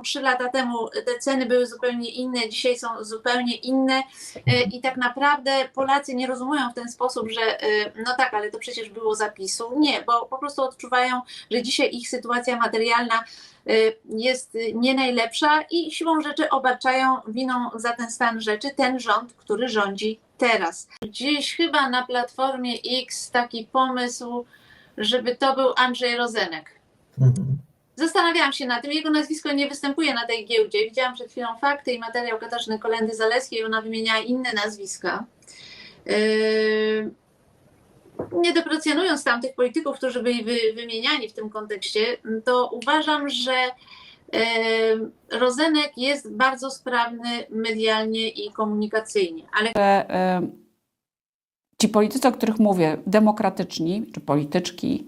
Trzy lata temu te ceny były zupełnie inne, dzisiaj są zupełnie inne e, i tak naprawdę Polacy nie rozumują w ten sposób, że e, no tak, ale to przecież było zapisu. Nie, bo po prostu odczuwają, że dzisiaj ich sytuacja materialna e, jest nie najlepsza i siłą rzeczy obarczają winą za ten stan rzeczy ten rząd, który rządzi teraz. Gdzieś chyba na Platformie X taki pomysł, żeby to był Andrzej Rozenek. Mhm. Zastanawiałam się nad tym. Jego nazwisko nie występuje na tej giełdzie. Widziałam przed chwilą fakty i materiał Katarzyny Kolendy Zaleskiej. Ona wymieniała inne nazwiska. Yy, Nie deprecjonując tamtych polityków, którzy byli wy, wymieniani w tym kontekście, to uważam, że yy, Rozenek jest bardzo sprawny medialnie i komunikacyjnie, ale e, ci politycy, o których mówię, demokratyczni czy polityczki,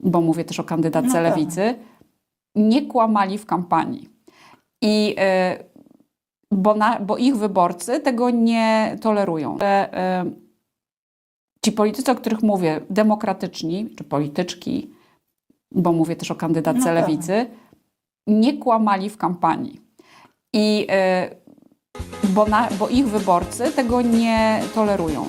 bo mówię też o kandydatce No tak. lewicy, nie kłamali w kampanii. I e, bo, na, bo ich wyborcy tego nie tolerują. Że e, ci politycy, o których mówię, demokratyczni czy polityczki, bo mówię też o kandydatce No tak. lewicy, nie kłamali w kampanii. I e, bo, na, bo ich wyborcy tego nie tolerują.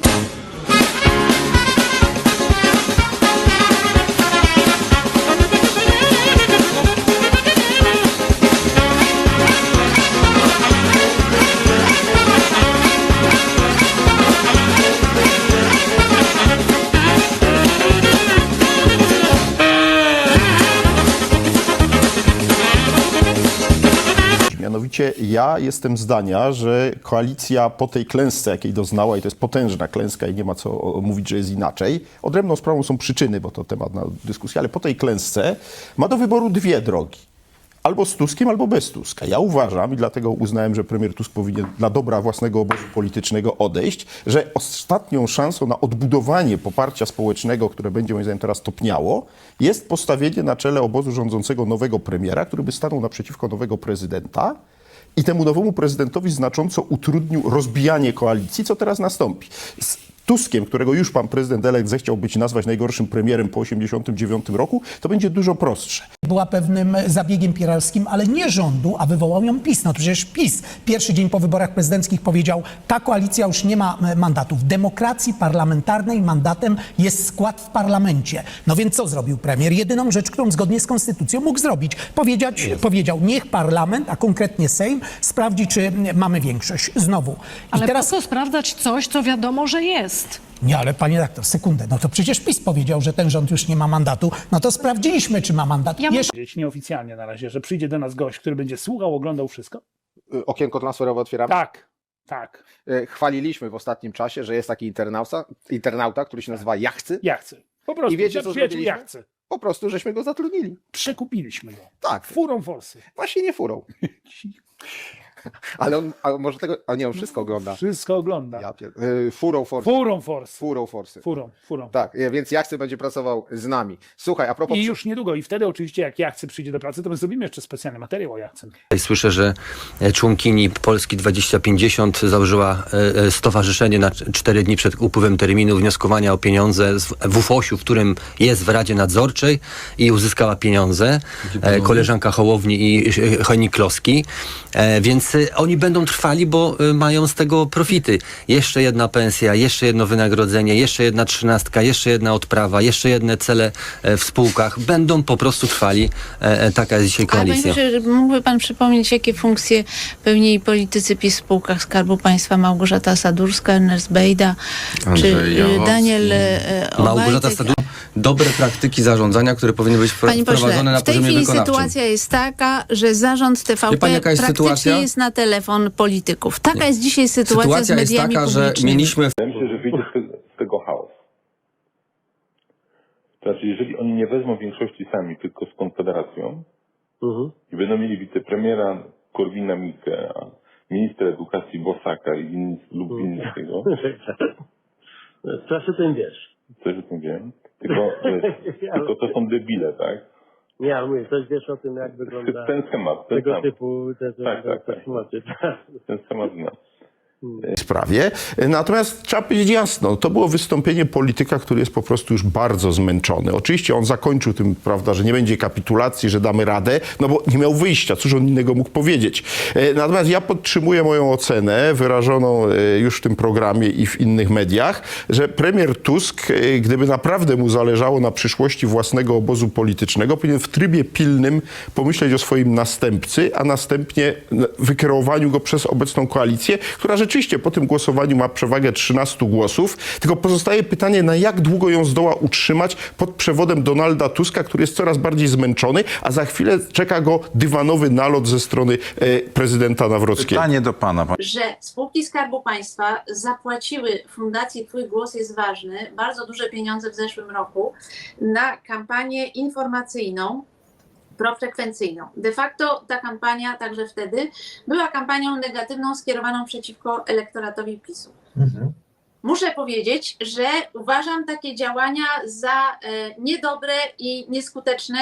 Mianowicie ja jestem zdania, że koalicja po tej klęsce, jakiej doznała, i to jest potężna klęska i nie ma co mówić, że jest inaczej, odrębną sprawą są przyczyny, bo to temat na dyskusję, ale po tej klęsce ma do wyboru dwie drogi. Albo z Tuskiem, albo bez Tuska. Ja uważam i dlatego uznałem, że premier Tusk powinien dla dobra własnego obozu politycznego odejść, że ostatnią szansą na odbudowanie poparcia społecznego, które będzie moim zdaniem teraz topniało, jest postawienie na czele obozu rządzącego nowego premiera, który by stanął naprzeciwko nowego prezydenta i temu nowemu prezydentowi znacząco utrudnił rozbijanie koalicji, co teraz nastąpi. Z Tuskiem, którego już pan prezydent elekt zechciał być nazwać najgorszym premierem po 1989 roku, to będzie dużo prostsze. Była pewnym zabiegiem piralskim, ale nie rządu, a wywołał ją PiS. No to przecież PiS pierwszy dzień po wyborach prezydenckich powiedział, ta koalicja już nie ma e, mandatów. W demokracji parlamentarnej mandatem jest skład w parlamencie. No więc co zrobił premier? Jedyną rzecz, którą zgodnie z konstytucją mógł zrobić, powiedzieć, powiedział, niech parlament, a konkretnie Sejm, sprawdzi, czy mamy większość. Znowu. I Ale teraz... po co sprawdzać coś, co wiadomo, że jest? Nie, ale panie redaktor, sekundę. No to przecież PiS powiedział, że ten rząd już nie ma mandatu. No to sprawdziliśmy, czy ma mandat. Ja Jeszcze powiedzieć nieoficjalnie na razie, że przyjdzie do nas gość, który będzie słuchał, oglądał wszystko? Y, Okienko transferowe otwieramy. Tak, tak. Y, Chwaliliśmy w ostatnim czasie, że jest taki internauta, internauta który się nazywa Jachcy. Ja chcę. Po prostu. I wiecie, co zrobiliśmy? ja chcę. Po prostu żeśmy go zatrudnili. Przekupiliśmy go. Tak, Furą forsy. właśnie nie furą. Ale on, a może tego, a nie, on wszystko ogląda. Wszystko ogląda. Ja pier... y, Furą forsy. Furą forsy. Furą forsy. Furą, furą. Tak, y, więc Jachcy będzie pracował z nami. Słuchaj, a propos... I już niedługo. I wtedy oczywiście, jak Jachcy przyjdzie do pracy, to my zrobimy jeszcze specjalny materiał o Jachcym. Słyszę, że e, członkini Polski 2050 założyła e, e, stowarzyszenie na cz- cztery dni przed upływem terminu wnioskowania o pieniądze z- w WFOŚ-u, w którym jest w Radzie Nadzorczej i uzyskała pieniądze. E, Koleżanka Hołowni i e, Chojnik Kloski. E, Więc oni będą trwali, bo e, mają z tego profity. Jeszcze jedna pensja, jeszcze jedno wynagrodzenie, jeszcze jedna trzynastka, jeszcze jedna odprawa, jeszcze jedne cele e, w spółkach. Będą po prostu trwali. E, e, Taka jest dzisiaj Ale panie koalicja. pośle, mógłby pan przypomnieć, jakie funkcje pełnili politycy PiS w spółkach Skarbu Państwa Małgorzata Sadurska, Ernest Bejda, czy Andrzej y. Daniel e, Małgorzata Obajtek? Stadu, dobre praktyki zarządzania, które powinny być Panie wprowadzone pośle, na w tej poziomie chwili wykonawczym. sytuacja jest taka, że zarząd TVP Wie jaka jest praktycznie sytuacja? jest na telefon polityków. Taka jest dzisiaj sytuacja, Sytuacja z jest mediami taka, że mieliśmy Wydaje mi się, że wyjdzie z tego, z tego chaos. To znaczy, jeżeli oni nie wezmą większości sami, tylko z Konfederacją i będą mieli wicepremiera Korwina Mikke, a ministra edukacji Bosaka i inni lub Winnickiego, Coś o tym wiesz. coś o tym wiem, tylko, wiesz, tylko to są debile, tak? Nie, ale mówię, coś wiesz o tym, jak wygląda Ten schemat, ten tego sam, typu te, te, Tak, tak, te tak. schematy. ten schemat znam. Sprawie. Natomiast trzeba powiedzieć jasno, to było wystąpienie polityka, który jest po prostu już bardzo zmęczony. Oczywiście on zakończył tym, prawda, że nie będzie kapitulacji, że damy radę, no bo nie miał wyjścia, cóż on innego mógł powiedzieć. E, Natomiast ja podtrzymuję moją ocenę, wyrażoną e, już w tym programie i w innych mediach, że premier Tusk, e, gdyby naprawdę mu zależało na przyszłości własnego obozu politycznego, powinien w trybie pilnym pomyśleć o swoim następcy, a następnie wykierowaniu go przez obecną koalicję, która rzeczywiście po tym głosowaniu ma przewagę 13 głosów. Tylko pozostaje pytanie, na jak długo ją zdoła utrzymać pod przewodem Donalda Tuska, który jest coraz bardziej zmęczony, a za chwilę czeka go dywanowy nalot ze strony e, prezydenta Nawrockiego. Pytanie do pana. że spółki Skarbu Państwa zapłaciły Fundacji Twój Głos jest Ważny bardzo duże pieniądze w zeszłym roku na kampanię informacyjną, profrekwencyjną. De facto ta kampania także wtedy była kampanią negatywną skierowaną przeciwko elektoratowi PiSu. Muszę powiedzieć, że uważam takie działania za e, niedobre i nieskuteczne,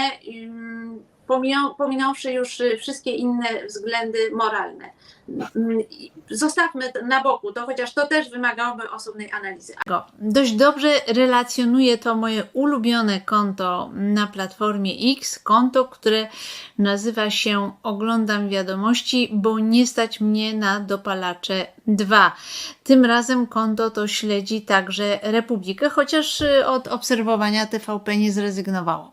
pominąwszy już y, wszystkie inne względy moralne. Mm, Zostawmy na boku, to chociaż to też wymagałoby osobnej analizy. Dość dobrze relacjonuje to moje ulubione konto na platformie X, konto, które nazywa się Oglądam Wiadomości, bo nie stać mnie na dopalacze 2. Tym razem konto to śledzi także Republikę, chociaż y, od obserwowania TVP nie zrezygnowało.